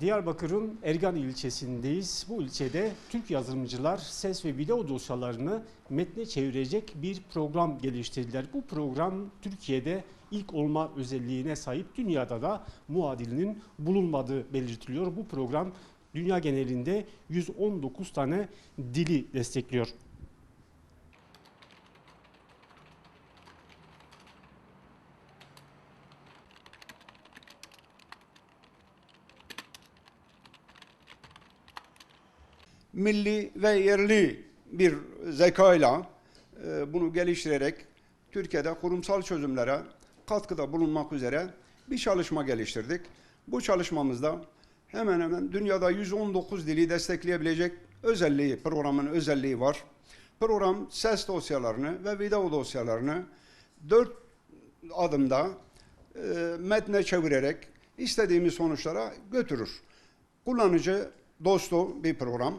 Diyarbakır'ın Ergan ilçesindeyiz. Bu ilçede Türk yazılımcılar ses ve video dosyalarını metne çevirecek bir program geliştirdiler. Bu program Türkiye'de ilk olma özelliğine sahip dünyada da muadilinin bulunmadığı belirtiliyor. Bu program dünya genelinde 119 tane dili destekliyor. Milli ve yerli bir zekayla e, bunu geliştirerek Türkiye'de kurumsal çözümlere katkıda bulunmak üzere bir çalışma geliştirdik. Bu çalışmamızda hemen hemen dünyada 119 dili destekleyebilecek özelliği, programın özelliği var. Program ses dosyalarını ve video dosyalarını dört adımda e, metne çevirerek istediğimiz sonuçlara götürür. Kullanıcı dostu bir program.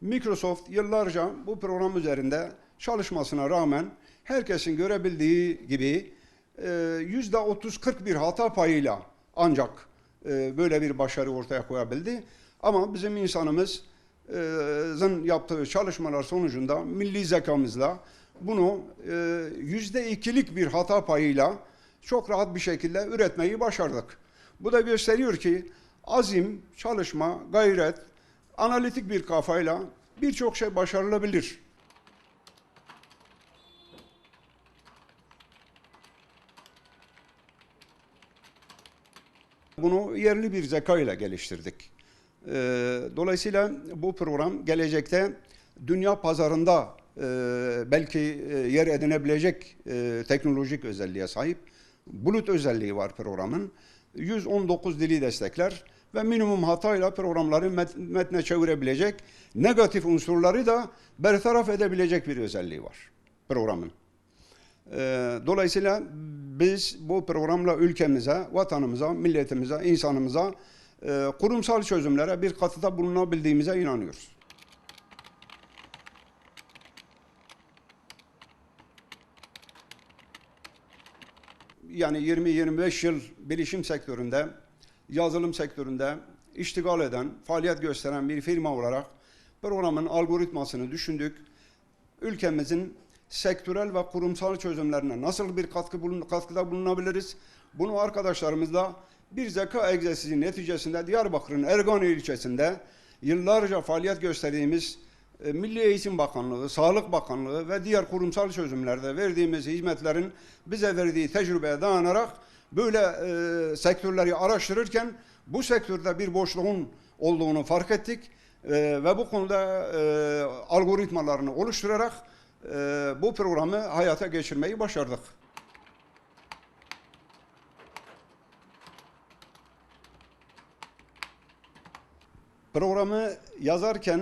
Microsoft yıllarca bu program üzerinde çalışmasına rağmen herkesin görebildiği gibi e, yüzde 30-40 bir hata payıyla ancak e, böyle bir başarı ortaya koyabildi. Ama bizim insanımızın yaptığı çalışmalar sonucunda milli zekamızla bunu e, yüzde ikilik bir hata payıyla çok rahat bir şekilde üretmeyi başardık. Bu da gösteriyor ki azim, çalışma, gayret, analitik bir kafayla birçok şey başarılabilir. Bunu yerli bir zeka ile geliştirdik. Ee, Dolayısıyla bu program gelecekte dünya pazarında e, belki e, yer edinebilecek e, teknolojik özelliğe sahip. Bulut özelliği var programın. 119 dili destekler ve minimum hatayla programları met- metne çevirebilecek, negatif unsurları da bertaraf edebilecek bir özelliği var programın. Ee, Dolayısıyla biz bu programla ülkemize, vatanımıza, milletimize, insanımıza e, kurumsal çözümlere bir katıda bulunabildiğimize inanıyoruz. yani 20-25 yıl bilişim sektöründe, yazılım sektöründe iştigal eden, faaliyet gösteren bir firma olarak programın algoritmasını düşündük. Ülkemizin sektörel ve kurumsal çözümlerine nasıl bir katkı bulun, katkıda bulunabiliriz? Bunu arkadaşlarımızla bir zeka egzersizi neticesinde Diyarbakır'ın Ergani ilçesinde yıllarca faaliyet gösterdiğimiz e, Milli Eğitim Bakanlığı, Sağlık Bakanlığı ve diğer kurumsal çözümlerde verdiğimiz hizmetlerin bize verdiği tecrübeye dayanarak böyle e, sektörleri araştırırken bu sektörde bir boşluğun olduğunu fark ettik E, ve bu konuda e, algoritmalarını oluşturarak e, bu programı hayata geçirmeyi başardık. Programı yazarken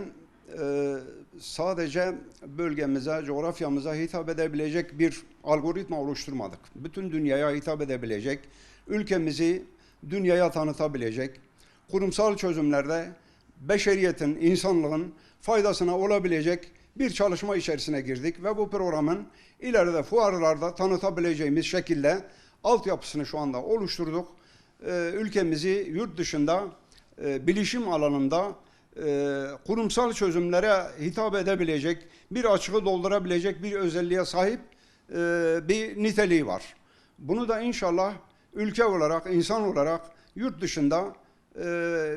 e, sadece bölgemize, coğrafyamıza hitap edebilecek bir algoritma oluşturmadık. Bütün dünyaya hitap edebilecek, ülkemizi dünyaya tanıtabilecek, kurumsal çözümlerde beşeriyetin, insanlığın faydasına olabilecek bir çalışma içerisine girdik ve bu programın ileride fuarlarda tanıtabileceğimiz şekilde altyapısını şu anda oluşturduk. Ee, ülkemizi yurt dışında e, bilişim alanında e, kurumsal çözümlere hitap edebilecek, bir açığı doldurabilecek bir özelliğe sahip e, bir niteliği var. Bunu da inşallah ülke olarak, insan olarak yurt dışında e,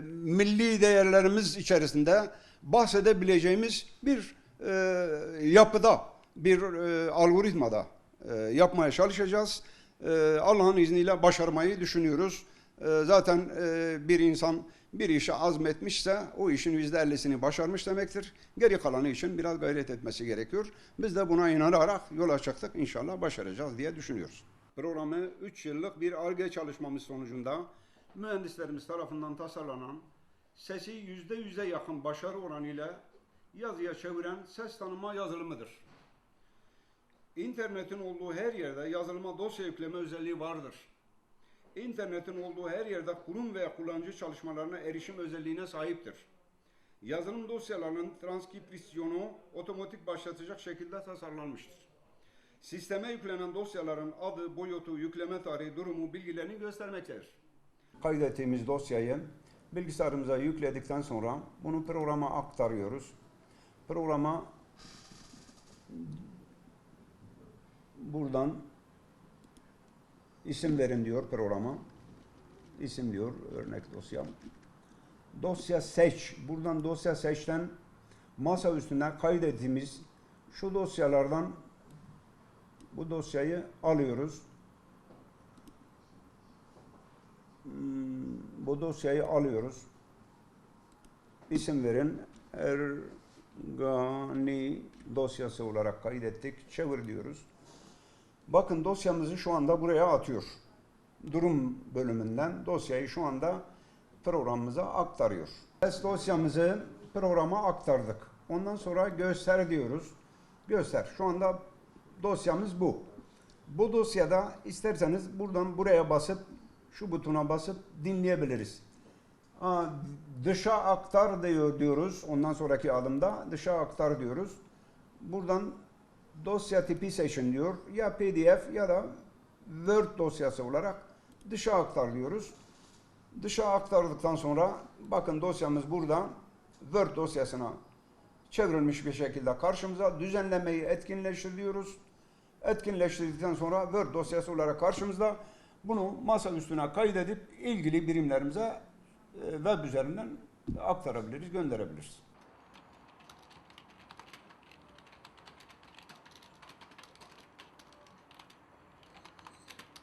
milli değerlerimiz içerisinde bahsedebileceğimiz bir e, yapıda, bir e, algoritmada e, yapmaya çalışacağız. E, Allah'ın izniyle başarmayı düşünüyoruz. E, zaten e, bir insan bir işe azmetmişse o işin yüzde ellisini başarmış demektir. Geri kalanı için biraz gayret etmesi gerekiyor. Biz de buna inanarak yola çıktık. İnşallah başaracağız diye düşünüyoruz. Programı 3 yıllık bir ARGE çalışmamız sonucunda mühendislerimiz tarafından tasarlanan sesi yüzde yüze yakın başarı oranıyla yazıya çeviren ses tanıma yazılımıdır. İnternetin olduğu her yerde yazılıma dosya yükleme özelliği vardır. İnternetin olduğu her yerde kurum veya kullanıcı çalışmalarına erişim özelliğine sahiptir. Yazılım dosyalarının transkripsiyonu otomatik başlatacak şekilde tasarlanmıştır. Sisteme yüklenen dosyaların adı, boyutu, yükleme tarihi, durumu, bilgilerini göstermektedir. Kaydettiğimiz dosyayı bilgisayarımıza yükledikten sonra bunu programa aktarıyoruz. Programa buradan isim verin diyor programa. İsim diyor örnek dosya. Dosya seç. Buradan dosya seçten masa üstüne kaydettiğimiz şu dosyalardan bu dosyayı alıyoruz. Hmm, Bu dosyayı alıyoruz. İsim verin. Ergani dosyası olarak kaydettik. Çevir diyoruz. Bakın dosyamızı şu anda buraya atıyor. Durum bölümünden dosyayı şu anda programımıza aktarıyor. Test dosyamızı programa aktardık. Ondan sonra göster diyoruz. Göster. Şu anda dosyamız bu. Bu dosyada isterseniz buradan buraya basıp şu butona basıp dinleyebiliriz. Aa, dışa aktar diyor diyoruz. Ondan sonraki adımda dışa aktar diyoruz. Buradan dosya tipi seçin diyor. Ya PDF ya da Word dosyası olarak dışa aktar diyoruz. Dışa aktardıktan sonra bakın dosyamız burada Word dosyasına çevrilmiş bir şekilde karşımıza düzenlemeyi etkinleştir diyoruz. Etkinleştirdikten sonra Word dosyası olarak karşımızda bunu masa üstüne kaydedip ilgili birimlerimize e, web üzerinden aktarabiliriz, gönderebiliriz.